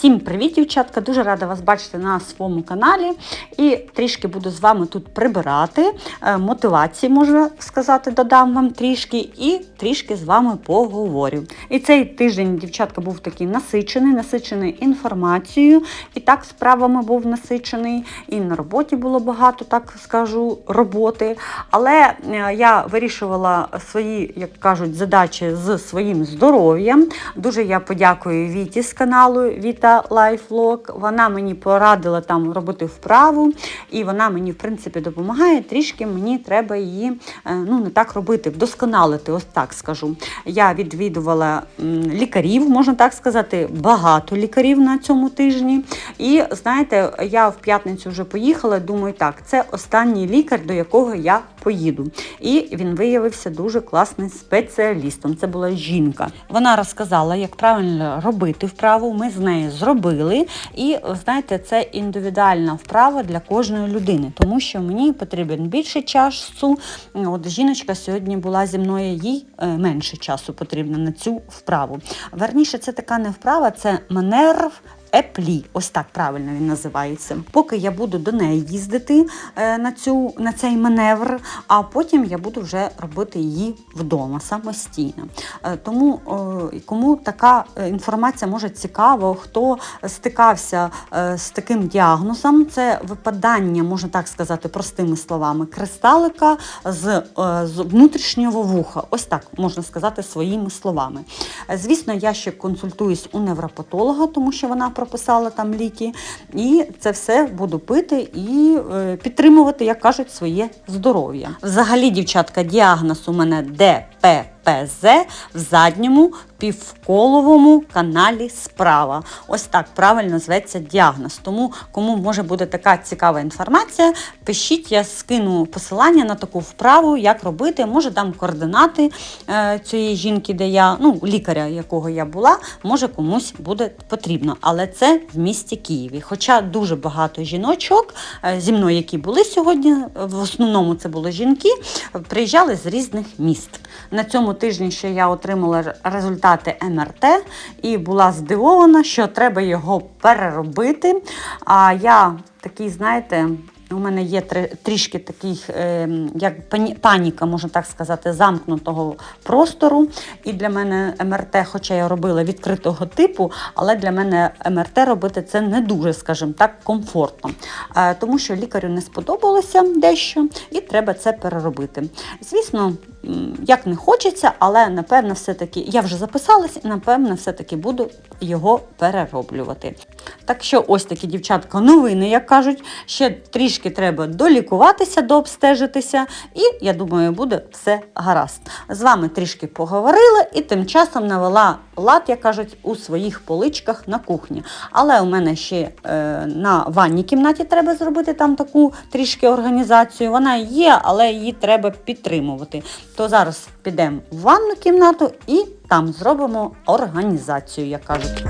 Всім привіт, дівчатка! Дуже рада вас бачити на своєму каналі. І трішки буду з вами тут прибирати. Е, Мотивації, можна сказати, додам вам трішки, і трішки з вами поговорю. І цей тиждень, дівчатка, був такий насичений, насичений інформацією. І так справами був насичений. І на роботі було багато, так скажу, роботи. Але е, я вирішувала свої, як кажуть, задачі з своїм здоров'ям. Дуже я подякую Віті з каналу Віта Лайфлог. Вона мені порадила там робити вправу, і вона мені, в принципі, допомагає. Трішки мені треба її е, ну, не так робити, вдосконалити, ось так скажу. Я відвідувала лікарів, можна так сказати, багато лікарів на цьому тижні. І знаєте, я в п'ятницю вже поїхала. Думаю, так, це останній лікар, до якого я поїду. І він виявився дуже класним спеціалістом. Це була жінка. Вона розказала, як правильно робити вправу. Ми з нею зробили. І знаєте, це індивідуальна вправа для кожної людини, тому що мені потрібен більше часу. От жіночка сьогодні була зі мною, їй е, менше часу потрібно на цю вправу. Верніше, це така не вправа, це маневр Еплі, ось так правильно він називається. Поки я буду до неї їздити е, на, цю, на цей маневр, а потім я буду вже робити її вдома самостійно. Е, тому кому така е, інформація може цікава, хто стикався з таким діагнозом, це випадання, можна так сказати, простими словами, кристалика з, з внутрішнього вуха. Ось так можна сказати своїми словами. Звісно, я ще консультуюсь у невропатолога, тому що вона прописала там ліки. І це все буду пити і е, підтримувати, як кажуть, своє здоров'я. Взагалі, дівчатка, діагноз у мене ДППЗ в задньому півколовому каналі справа. Ось так правильно зветься діагноз. Тому, кому може буде така цікава інформація, пишіть, я скину посилання на таку вправу, як робити. Може дам координати е, цієї жінки, де я, ну, лікаря, якого я була, може комусь буде потрібно. Але це в місті Києві. Хоча дуже багато жіночок е, зі мною, які були сьогодні, в основному це були жінки, приїжджали з різних міст. На цьому тижні ще я отримала результати МРТ і була здивована, що треба його переробити. А я такий, знаєте, у мене є трішки таких, е, як паніка, можна так сказати, замкнутого простору. І для мене МРТ, хоча я робила відкритого типу, але для мене МРТ робити це не дуже, скажімо так, комфортно. Е, тому що лікарю не сподобалося дещо, і треба це переробити. Звісно, як не хочеться, але напевно, все-таки я вже записалась напевно, все-таки буду його перероблювати. Так що, ось такі дівчатка, новини, як кажуть, ще трішки треба долікуватися, дообстежитися, і я думаю, буде все гаразд. З вами трішки поговорила і тим часом навела лад, як кажуть, у своїх поличках на кухні. Але у мене ще е, на ванній кімнаті треба зробити там таку трішки організацію. Вона є, але її треба підтримувати. То зараз підемо в ванну кімнату і там зробимо організацію, як кажуть.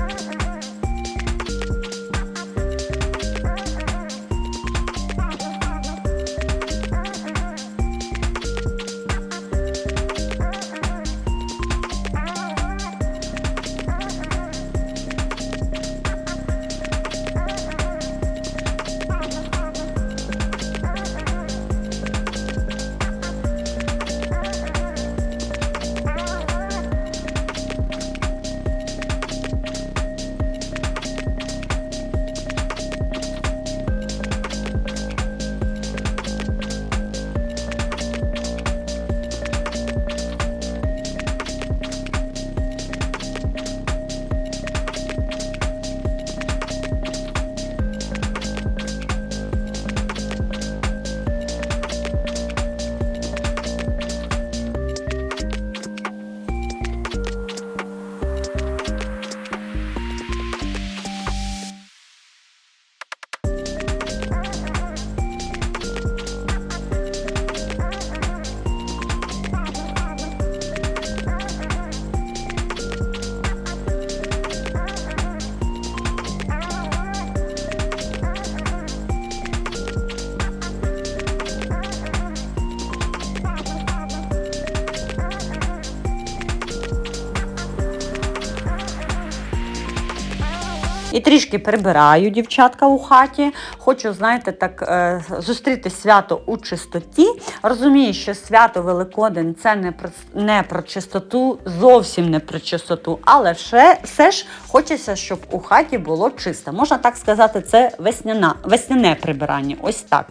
І трішки прибираю дівчатка у хаті. Хочу, знаєте, так е, зустріти свято у чистоті. Розумію, що свято Великодень це не про, не про чистоту, зовсім не про чистоту, але все, все ж хочеться, щоб у хаті було чисто. Можна так сказати, це весняна, весняне прибирання. Ось так.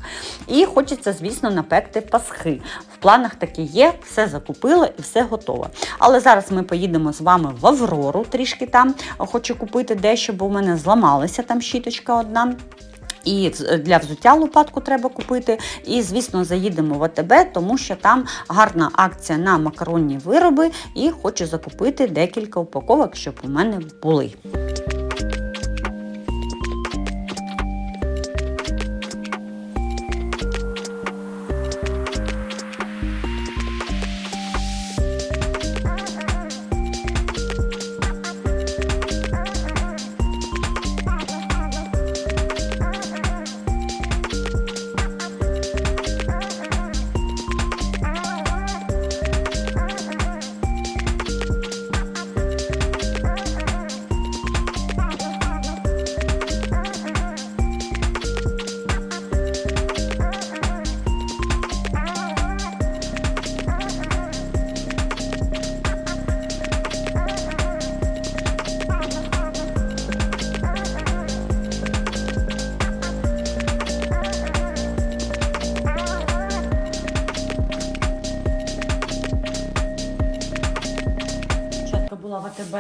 І хочеться, звісно, напекти пасхи. В планах такі є, все закупила і все готово. Але зараз ми поїдемо з вами в Аврору, трішки там. Хочу купити дещо, бо в мене зламалася там щіточка одна. І для взуття лопатку треба купити. І, звісно, заїдемо в АТБ, тому що там гарна акція на макаронні вироби. І хочу закупити декілька упаковок, щоб у мене були.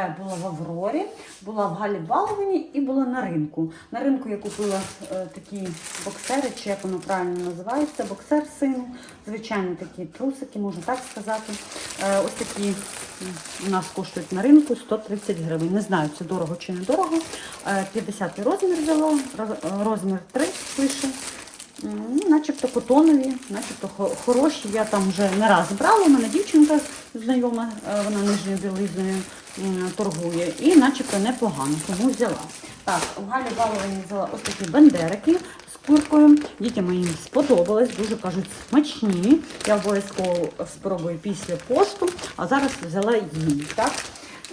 Була в була в Аврорі, була в Галі Баловані і була на ринку. На ринку я купила е, такі боксери, чи як воно правильно називається, боксер сину. Звичайно, такі трусики, можна так сказати. Е, ось такі у нас коштують на ринку 130 гривень. Не знаю, це дорого чи не дорого. Е, 50 розмір взяла, розмір 3 пише. Ну, начебто котонові, начебто хороші. Я там вже не раз брала. У мене дівчинка знайома, е, вона нижньою білизною торгує. І начебто непогано, тому взяла. Так, у Галі Баловані взяла ось такі бендерики з куркою. Дітям моїм сподобалось, дуже кажуть, смачні. Я обов'язково спробую після посту, а зараз взяла їм. Так?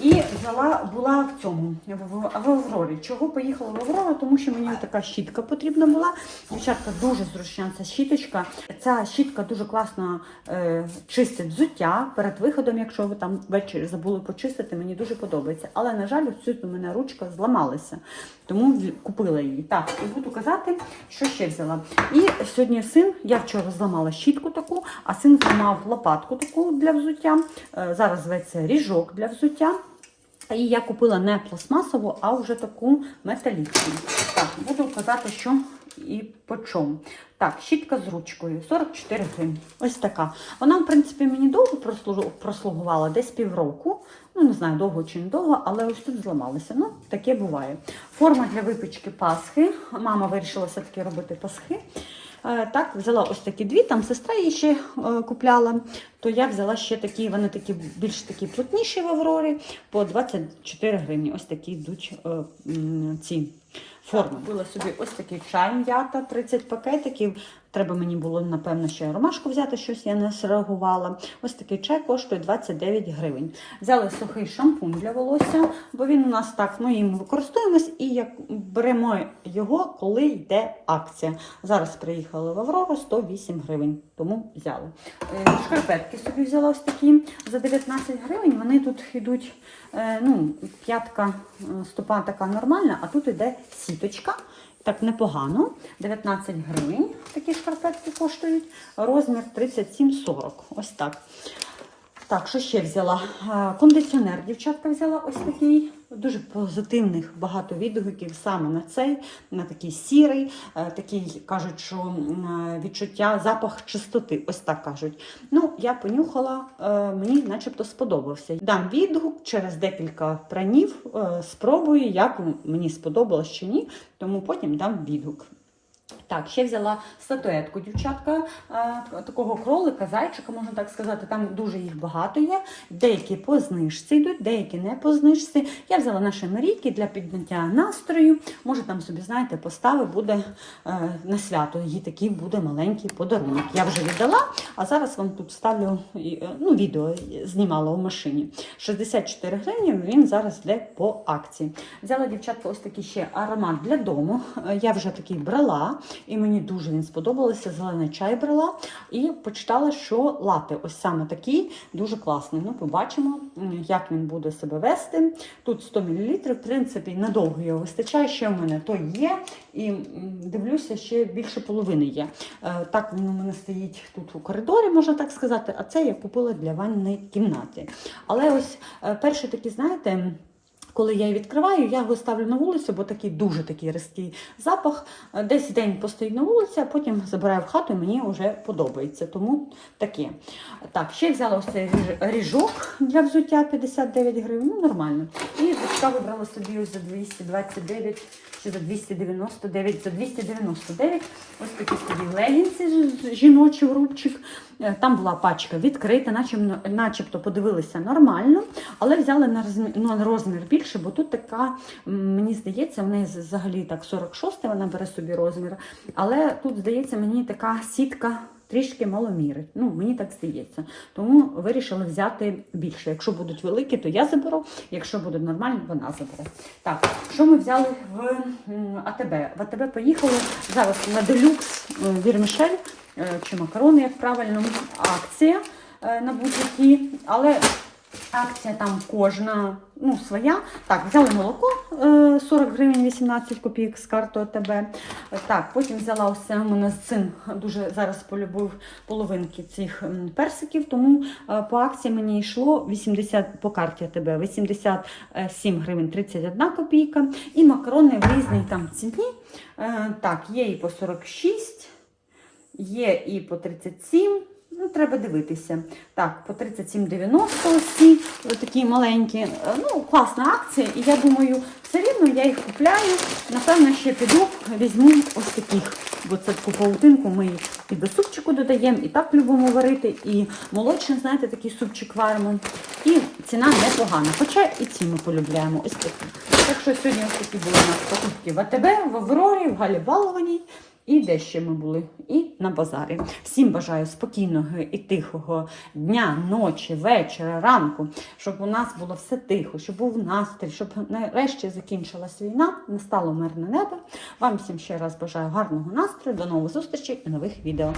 І взяла, була в цьому в, в, в Аврорі. Чого поїхала в Аврору? Тому що мені така щітка потрібна була. Дівчатка дуже зручна ця щіточка. Ця щітка дуже класно е, чистить взуття перед виходом, якщо ви там ввечері забули почистити, мені дуже подобається. Але, на жаль, тут у мене ручка зламалася, тому купила її. Так, і буду казати, що ще взяла. І сьогодні син, я вчора зламала щітку таку, а син зламав лопатку таку для взуття. Е, зараз зветься ріжок для взуття. І я купила не пластмасову, а вже таку металічну. Так, буду казати, що і по чому. Так, щітка з ручкою 44 гривні. Ось така. Вона, в принципі, мені довго прослугувала, десь півроку. Ну, не знаю, довго чи не довго, але ось тут зламалася. Ну, таке буває. Форма для випічки Пасхи. Мама вирішила все-таки робити Пасхи. Е, Так, взяла ось такі дві, там сестра її ще е, купляла, то я взяла ще такі, вони такі більш такі плотніші в Аврорі, по 24 гривні. Ось такі йдуть е, ці форми. Купила собі ось такий чай м'ята, 30 пакетиків. Треба мені було, напевно, ще ромашку взяти, щось я не среагувала. Ось такий чай коштує 29 гривень. Взяли сухий шампунь для волосся, бо він у нас так, ми їм використовуємось і як беремо його, коли йде акція. Зараз приїхали в Аврору 108 гривень, тому взяли. Е, Шкарпетки собі взяла ось такі за 19 гривень. Вони тут йдуть, е, ну, п'ятка е, стопа така нормальна, а тут йде сіточка. Так непогано. 19 гривень такі шкарпетки коштують. Розмір 37,40. Ось так. Так, що ще взяла? Е, Кондиціонер дівчатка взяла ось такий. Дуже позитивних багато відгуків саме на цей, на такий сірий, е, такий кажуть, що е, відчуття, запах чистоти. Ось так кажуть. Ну, я понюхала, е, мені начебто сподобався. Дам відгук через декілька пранів, спробую, як мені сподобалось чи ні, тому потім дам відгук. Так, ще взяла статуетку, дівчатка, такого кролика, зайчика, можна так сказати. Там дуже їх багато є. Деякі по знижці йдуть, деякі не по знижці. Я взяла наші Марійки для підняття настрою. Може, там собі, знаєте, постави буде е, на свято. Їй такий буде маленький подарунок. Я вже віддала, а зараз вам тут ставлю е, ну, відео знімала у машині. 64 гривні він зараз йде по акції. Взяла дівчатка ось такий ще аромат для дому. Е, Я вже такий брала, і мені дуже він сподобався. Зелений чай брала. І почитала, що лати ось саме такий дуже класний. Ну, побачимо, як він буде себе вести. Тут 100 мл, в принципі, надовго його вистачає. Ще в мене то є. І дивлюся, ще більше половини є. Е, Так він у мене стоїть тут у коридорі, можна так сказати. А це я купила для ванної кімнати. Але ось е, перший такий, знаєте. Коли я її відкриваю, я його ставлю на вулицю, бо такий дуже такий різкий запах. Е, Десь день постоїть на вулиці, а потім забираю в хату і мені вже подобається. Тому таке. Так, ще взяла ось цей ріжок для взуття 59 гривень. Ну, нормально. І дочка вибрала собі ось за 229 чи за 299, за 299. Ось такі собі легінці ж- жіночі в рубчик. Е, Там була пачка відкрита, начебто подивилися нормально, але взяли на розмір, розмір більше, бо тут така, мені здається, в неї взагалі так 46 вона бере собі розмір. Але тут, здається, мені така сітка. Трішки маломіри. Ну, мені так здається. Тому вирішили взяти більше. Якщо будуть великі, то я заберу. Якщо будуть нормальні, вона забере. Так, що ми взяли в АТБ? В АТБ поїхали зараз на делюкс е, вірмішель е, чи макарони, як правильно, акція е, на будь-які. Але акція там кожна ну, своя. Так, взяли молоко е, 40 гривень 18 копійок з карти ОТБ. Е, Так, потім взяла це у мене син дуже зараз полюбив половинки цих персиків, тому е, по акції мені йшло 80 по карті АТБ 87 гривень 31 копійка. І макарони в різній там ціні. Е, Так, є і по 46, є і по 37. Ну, треба дивитися. Так, по 37,90 ось ці такі маленькі. Е, Ну, класна акція. І я думаю, все рівно я їх купляю. Напевно, ще піду, візьму ось таких. Бо це таку паутинку ми і до супчику додаємо, і так любимо варити, і молочний, знаєте, такий супчик варимо. І ціна непогана. Хоча і ці ми полюбляємо. Ось такі. Так що сьогодні ось такі були у нас покупки в АТБ, в Аврорі, в Галі Балованій. І де ще ми були, і на базарі. Всім бажаю спокійного і тихого дня, ночі, вечора, ранку, щоб у нас було все тихо, щоб був настрій, щоб нарешті закінчилась війна, настало мирне небо. Вам всім ще раз бажаю гарного настрою, до нових зустрічей і нових відео.